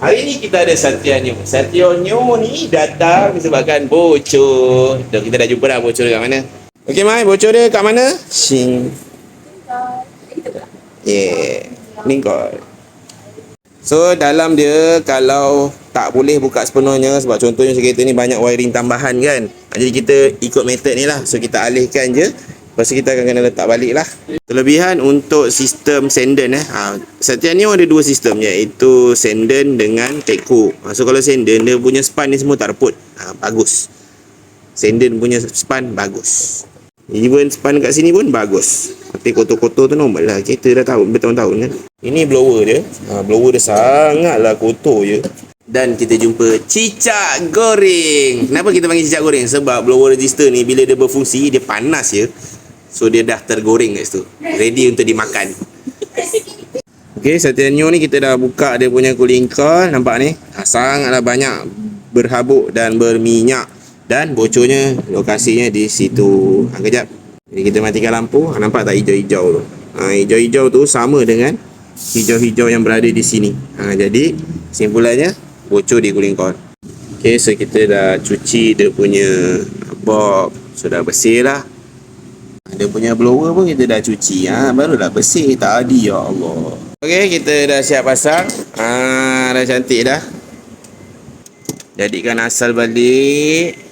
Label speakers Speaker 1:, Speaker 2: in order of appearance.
Speaker 1: Hari ni kita ada Satyanyo. Satyanyo ni datang disebabkan bocor. Dah kita dah jumpa dah bocor dia kat mana. Okey Mai, bocor dia kat mana? Sing. Yeah. Lingkod. So dalam dia kalau tak boleh buka sepenuhnya sebab contohnya kereta ni banyak wiring tambahan kan. Jadi kita ikut method ni lah. So kita alihkan je. Lepas kita akan kena letak balik lah. Kelebihan untuk sistem senden eh. Ha, Satyanio ada dua sistem iaitu senden dengan teko. Ha, so kalau senden dia punya span ni semua tak reput. Ha, bagus. Senden punya span bagus. Even span kat sini pun bagus. Tapi kotor-kotor tu normal lah. Kita dah tahu bertahun-tahun kan. Ini blower dia. Ha, blower dia sangatlah kotor je. Dan kita jumpa cicak goreng. Kenapa kita panggil cicak goreng? Sebab blower register ni bila dia berfungsi, dia panas je. So dia dah tergoreng kat situ. Ready untuk dimakan. Okay, Satyanyo ni kita dah buka dia punya cooling coil. Nampak ni? Ha, sangatlah banyak berhabuk dan berminyak. Dan bocornya lokasinya di situ. Ha, kejap. Jadi kita matikan lampu. Ha, nampak tak hijau-hijau tu? Ha, hijau-hijau tu sama dengan hijau-hijau yang berada di sini. Ha, jadi simpulannya bocor di cooling coil. Okay, so kita dah cuci dia punya box. Sudah bersih lah. Dia punya blower pun kita dah cuci ha, Barulah bersih tadi ya Allah Okey kita dah siap pasang ha, Dah cantik dah Jadikan asal balik